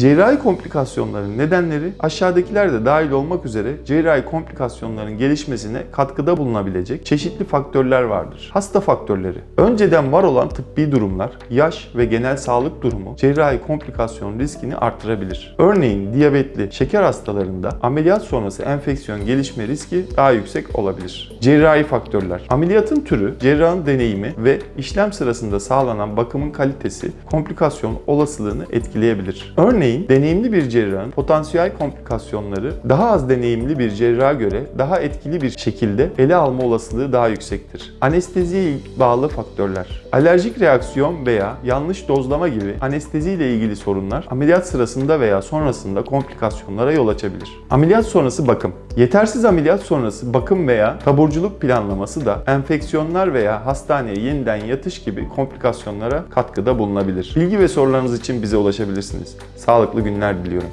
Cerrahi komplikasyonların nedenleri aşağıdakiler de dahil olmak üzere cerrahi komplikasyonların gelişmesine katkıda bulunabilecek çeşitli faktörler vardır. Hasta faktörleri. Önceden var olan tıbbi durumlar, yaş ve genel sağlık durumu cerrahi komplikasyon riskini artırabilir. Örneğin diyabetli, şeker hastalarında ameliyat sonrası enfeksiyon gelişme riski daha yüksek olabilir. Cerrahi faktörler. Ameliyatın türü, cerrahın deneyimi ve işlem sırasında sağlanan bakımın kalitesi komplikasyon olasılığını etkileyebilir. Örneğin deneyimli bir cerrahın potansiyel komplikasyonları daha az deneyimli bir cerraha göre daha etkili bir şekilde ele alma olasılığı daha yüksektir. Anesteziye bağlı faktörler. Alerjik reaksiyon veya yanlış dozlama gibi anestezi ile ilgili sorunlar ameliyat sırasında veya sonrasında komplikasyonlara yol açabilir. Ameliyat sonrası bakım. Yetersiz ameliyat sonrası bakım veya taburculuk planlaması da enfeksiyonlar veya hastaneye yeniden yatış gibi komplikasyonlara katkıda bulunabilir. Bilgi ve sorularınız için bize ulaşabilirsiniz. Sağlıklı günler diliyorum.